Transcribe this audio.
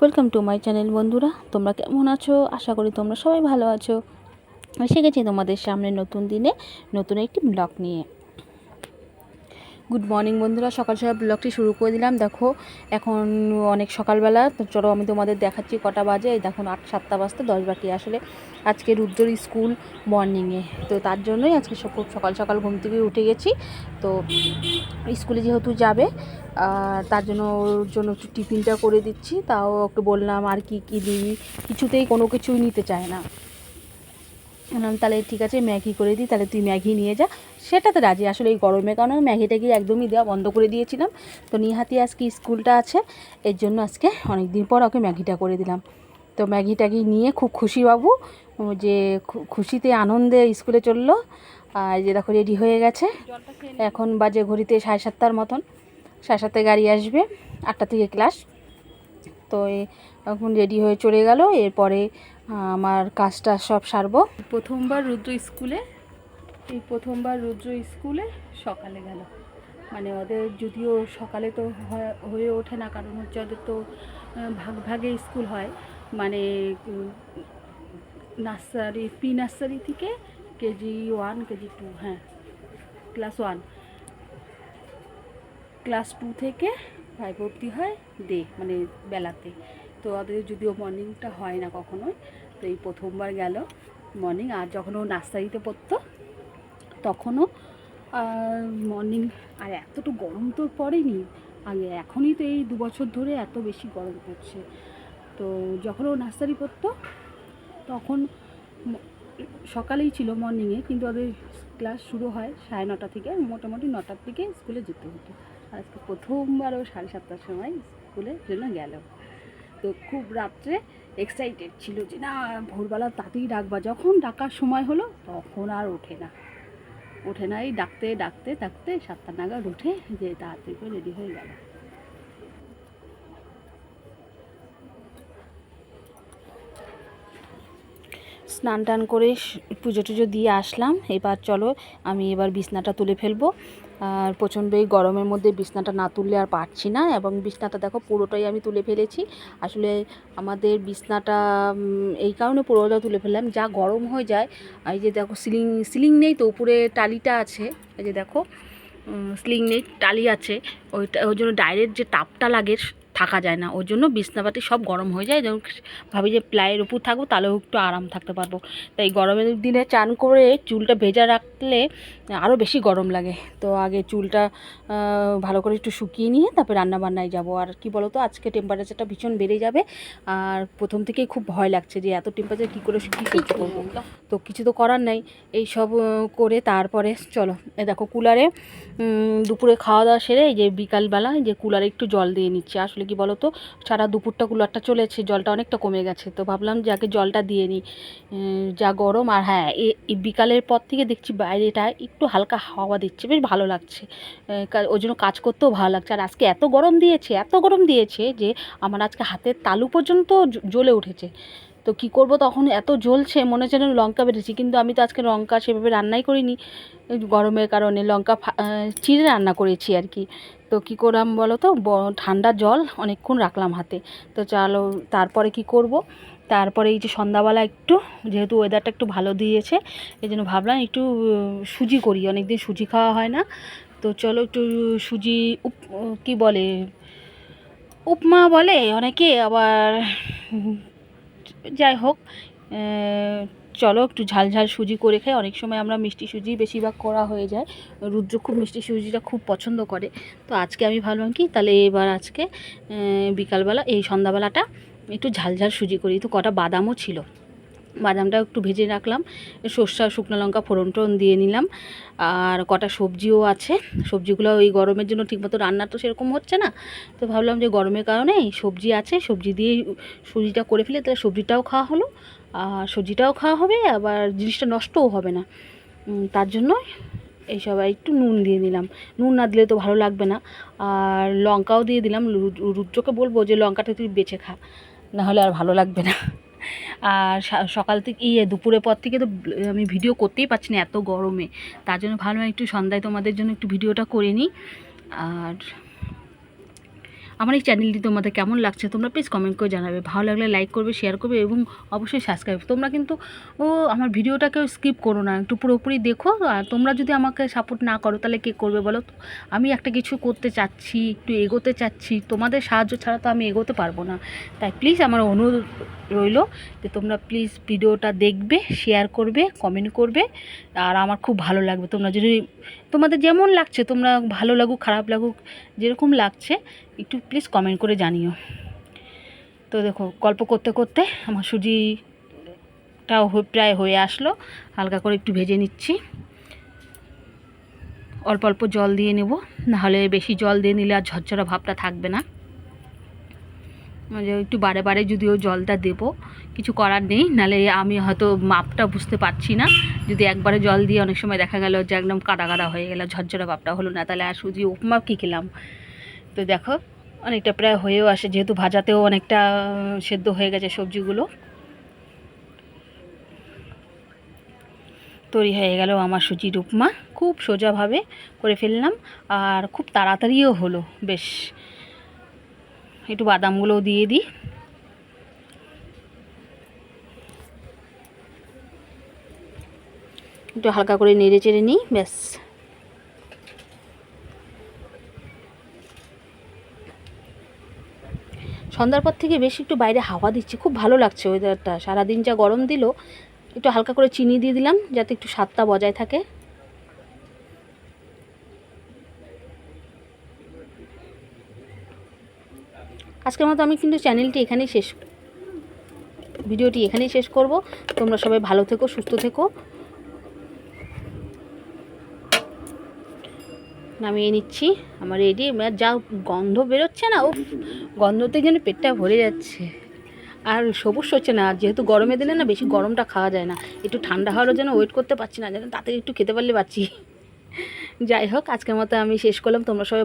Welcome to my channel বন্ধুরা। তোমরা কেমন আছো? আশা করি তোমরা সবাই ভালো আছো। এসে গেছি তোমাদের সামনে নতুন দিনে নতুন একটি ব্লগ নিয়ে। গুড মর্নিং বন্ধুরা। সকাল সকাল ব্লগটি শুরু করে দিলাম। দেখো, এখন অনেক সকালবেলা। তো চলো, আমি তোমাদের দেখাচ্ছি কটা বাজে। দেখুন আট, সাতটা বাজতে দশ বাকি। আসলে আজকে রুদ্রর স্কুল মর্নিংয়ে তো তার জন্যই আজকে খুব সকাল সকাল ঘুম থেকে উঠে গেছি। তো স্কুলে যেহেতু যাবে তার জন্য ওর জন্য একটু টিফিনটা করে দিচ্ছি। তাও ওকে বললাম, আর কি কি দিই? কিছুতেই কোনো কিছুই নিতে চায় না। তাহলে ঠিক আছে, ম্যাগি করে দিই। তাহলে তুই ম্যাগি নিয়ে যা। সেটাতে রাজি। আসলে এই গরমের কারণে ম্যাগি ট্যাগি একদমই দেওয়া বন্ধ করে দিয়েছিলাম। তো নিহাতি আজকে স্কুলটা আছে। এর জন্য আজকে অনেক দিন পর ওকে ম্যাগিটা করে দিলাম। তো ম্যাগি ট্যাগি নিয়ে খুব খুশি বাবু। যে খুশিতে আনন্দে স্কুলে চলল। আর যে দেখো রেডি হয়ে গেছে। এখন বাজে ঘড়িতে সাড়ে সাতটার মতন। সাড়ে সাতটায় গাড়ি আসবে। আটটা থেকে ক্লাস। তো এখন রেডি হয়ে চলে গেল। এরপরে আমার কাজটা সব সারবো। প্রথমবার রুদ্র স্কুলে এই প্রথমবার রুদ্র স্কুলে সকালে গেল। মানে ওদের যদিও সকালে তো হয়- ওঠে না, কারণ হচ্ছে ওদের তো ভাগ ভাগে স্কুল হয়। মানে নার্সারি, প্রি নার্সারি থেকে কেজি ওয়ান, কেজি টু হ্যাঁ ক্লাস ওয়ান। ক্লাস টু থেকে ফাইভ অবধি হয় ডে মানে বেলাতে। তো ওদের যদিও মর্নিংটা হয় না কখনোই, তো এই প্রথমবার গেল মর্নিং। আর যখন ও নার্সারিতে পড়তো তখনও মর্নিং আর এতটুকু গরম তো পড়েনি আগে এখনই তো এই দু বছর ধরে এত বেশি গরম পড়ছে। তো যখন ও নার্সারি পড়তো, তখন সকালেই ছিল মর্নিংয়ে কিন্তু ওদের ক্লাস শুরু হয় সাড়ে নটা থেকে, মোটামুটি নটার থেকে স্কুলে যেতে হতো। আজকে প্রথমবার ও সাড়ে সাতটার সময় স্কুলের জন্য গেল। তো খুব রাত্রে এক্সাইটেড ছিল যে, না, ভোরবেলা তাতেই ডাকবা। যখন ডাকার সময় হলো, তখন আর ওঠে না। ওঠে না এই ডাকতে ডাকতে ডাকতে সাতটা নাগাদ উঠে যে তাড়াতাড়ি করে রেডি হয়ে গেল। স্নান টান করে পুজো টুজো দিয়ে আসলাম। এবার চলো আমি এবার বিছনাটা তুলে ফেলব। আর প্রচণ্ড এই গরমের মধ্যে বিছনাটা না তুললে আর পারছি না এবং বিছনাটা দেখো পুরোটাই আমি তুলে ফেলেছি। আসলে আমাদের বিছনাটা এই কারণে পুরোটা তুলে ফেললাম। যা গরম হয়ে যায়, এই যে দেখো সিলিং সিলিং নেই তো, উপরে টালিটা আছে। এই যে দেখো স্লিং নেই, টালি আছে। ওইটা, ওই জন্য ডাইরেক্ট যে তাপটা লাগে থাকা যায় না। ওর জন্য বিছনাপাতি সব গরম হয়ে যায়। যেমন ভাবি যে প্লাইয়ের উপর থাকব, তাহলেও একটু আরাম থাকতে পারব। তাই গরমের দিনে চান করে চুলটা ভেজা রাখলে আরও বেশি গরম লাগে। তো আগে চুলটা ভালো করে একটু শুকিয়ে নিয়ে তারপর রান্না বান্নায় যাব। আর কি বলো তো আজকে টেম্পারেচারটা ভীষণ বেড়ে যাবে। আর প্রথম থেকেই খুব ভয় লাগছে যে এত টেম্পারেচার কী করে কী করব তো কিছু তো করার নাই। এই সব করে তারপরে চলো। এ দেখো, কুলারে দুপুরে খাওয়া দাওয়া সেরে এই যে বিকালবেলা যে কুলারে একটু জল দিয়ে নিচ্ছে। আসলে কি বলো তো সারা দুপুরটা কুলারটা চলেছে, জলটা অনেকটা কমে গেছে। তো ভাবলাম যে আগে জলটা দিয়ে নিই। যা গরম আর হ্যাঁ এই বিকালের পর থেকে দেখছি বাইরেটা একটু হালকা হাওয়া দিচ্ছে, বেশ ভালো লাগছে। ওই জন্য কাজ করতেও ভালো লাগছে। আর আজকে এত গরম দিয়েছে, এত গরম দিয়েছে যে আমার আজকে হাতের তালু পর্যন্ত জ্বলে উঠেছে। তো কি করব? তখন এত জ্বলছে, মনে হচ্ছে যেন লঙ্কা বেটেছি। কিন্তু আমি তো আজকে লঙ্কা সেভাবে রান্নাই করিনি। গরমের কারণে লঙ্কা চিড়ে রান্না করেছি আর কি। তো কী করলাম বলো তো? ঠান্ডা জল অনেকক্ষণ রাখলাম হাতে। তো চলো, তারপরে কি করব? তারপরে এই যে সন্ধ্যাবেলা একটু, যেহেতু ওয়েদারটা একটু ভালো দিয়েছে, এই জন্য ভাবলাম একটু সুজি করি। অনেক দিন সুজি খাওয়া হয় না। তো চলো একটু সুজি উপ, কী বলে? উপমা বলে অনেকে, আবার যাই হোক চলো একটু ঝাল ঝাল সুজি করে খাই। অনেক সময় আমরা মিষ্টি সুজি বেশিরভাগ করা হয়ে যায়। রুদ্র খুব মিষ্টি সুজিটা খুব পছন্দ করে। তো আজকে আমি ভাবলাম কি, তাহলে এবার আজকে বিকালবেলা, এই সন্ধ্যাবেলাটা একটু ঝাল ঝাল সুজি করি। তো কটা বাদামও ছিল। বাদামটা একটু ভেজে রাখলাম, সর্ষা, শুকনো লঙ্কা ফোড়ন টোড়ন দিয়ে নিলাম, আর কটা সবজিও আছে, সবজিগুলো ওই গরমের জন্য ঠিকমতো রান্না তো সেরকম হচ্ছে না, তো ভাবলাম যে গরমের কারণে সবজি আছে, সবজি দিয়ে সুজিটা করে ফেলে তাহলে সবজিটাও খাওয়া হলো, আর সবজিটাও খাওয়া হবে, আবার জিনিসটা নষ্টও হবে না তার জন্য এই সবাই একটু নুন দিয়ে দিলাম, নুন না দিলে তো ভালো লাগবে না, আর লঙ্কাও দিয়ে দিলাম রুদ্রকে বলব যে লঙ্কাটা তুই বেছে খা নাহলে আর ভালো লাগবে না। আর সকাল থেকে ইয়ে দুপুরের পর থেকে তো আমি ভিডিও করতেই পারছি না এত গরমে। তার জন্য ভালো একটু সন্ধ্যায় তোমাদের জন্য একটু ভিডিওটা করে নিই। আর আমার এই চ্যানেলটি তোমাদের কেমন লাগছে, তোমরা প্লিজ কমেন্ট করে জানাবে। ভালো লাগলে লাইক করবে শেয়ার করবে এবং অবশ্যই সাবস্ক্রাইব তোমরা কিন্তু, ও, আমার ভিডিওটাকেও স্কিপ করো না। একটু পুরোপুরি দেখো, আর তোমরা যদি আমাকে সাপোর্ট না করো, তাহলে কে করবে বলো তো? আমি একটা কিছু করতে চাচ্ছি, একটু এগোতে চাচ্ছি, তোমাদের সাহায্য ছাড়া তো আমি এগোতে পারব না। তাই প্লিজ আমার অনুরোধ রইল যে তোমরা প্লিজ ভিডিওটা দেখবে শেয়ার করবে কমেন্ট করবে, আর আমার খুব ভালো লাগবে। তোমরা যদি, তোমাদের যেমন লাগছে, তোমরা ভালো লাগুক, খারাপ লাগুক, যেরকম লাগছে একটু প্লিজ কমেন্ট করে জানিও। তো দেখো, গল্প করতে করতে আমার সুজিটাও প্রায় হয়ে আসলো। হালকা করে একটু ভেজে নিচ্ছি। অল্প অল্প জল দিয়ে নেব। নাহলে বেশি জল দিয়ে নিলে আর ঝরঝরা ভাবটা থাকবে না। একটু বারে বারে যদিও জলটা দেবো, কিছু করার নেই। নাহলে আমি হয়তো মাপটা বুঝতে পারছি না। যদি একবারে জল দিয়ে অনেক সময় দেখা গেল যে একদম কাদা কাদা হয়ে গেল, ঝরঝরা ভাবটা হলো না, তাহলে আর সুজি, উপমা কী খেলাম? তো দেখো, অনেকটা প্রায় হয়েও আসে, যেহেতু ভাজাতেও অনেকটা সেদ্ধ হয়ে গেছে সবজিগুলো। তৈরি হয়ে গেল আমার সুজির উপমা খুব সোজাভাবে করে ফেললাম, আর খুব তাড়াতাড়িও হলো, বেশ। একটু বাদামগুলোও দিয়ে দিই। একটু হালকা করে নেড়ে চেড়ে নিই, ব্যাস। সন্ধ্যার পর থেকে বেশি একটু বাইরে হাওয়া দিচ্ছে। খুব ভালো লাগছে ওয়েদারটা সারাদিন যা গরম দিল, একটু হালকা করে চিনি দিয়ে দিলাম, যাতে একটু স্বাদটা বজায় থাকে। আজকের মতো আমি কিন্তু চ্যানেলটি এখানেই শেষ ভিডিওটি এখানেই শেষ করব। তোমরা সবাই ভালো থেকো, সুস্থ থেকো। নামিয়ে নিচ্ছি। আমার রেডি যা গন্ধ বেরোচ্ছে না ও গন্ধতে যেন পেটটা ভরে যাচ্ছে। আর সবুজ হচ্ছে না যেহেতু গরমে দিলে না বেশি গরমটা খাওয়া যায় না, একটু ঠান্ডা হওয়ারও যেন ওয়েট করতে পারছি না, যেন তাতে একটু খেতে পারলে পাচ্ছি যাই হোক, আজকের মতো আমি শেষ করলাম, তোমরা সবাই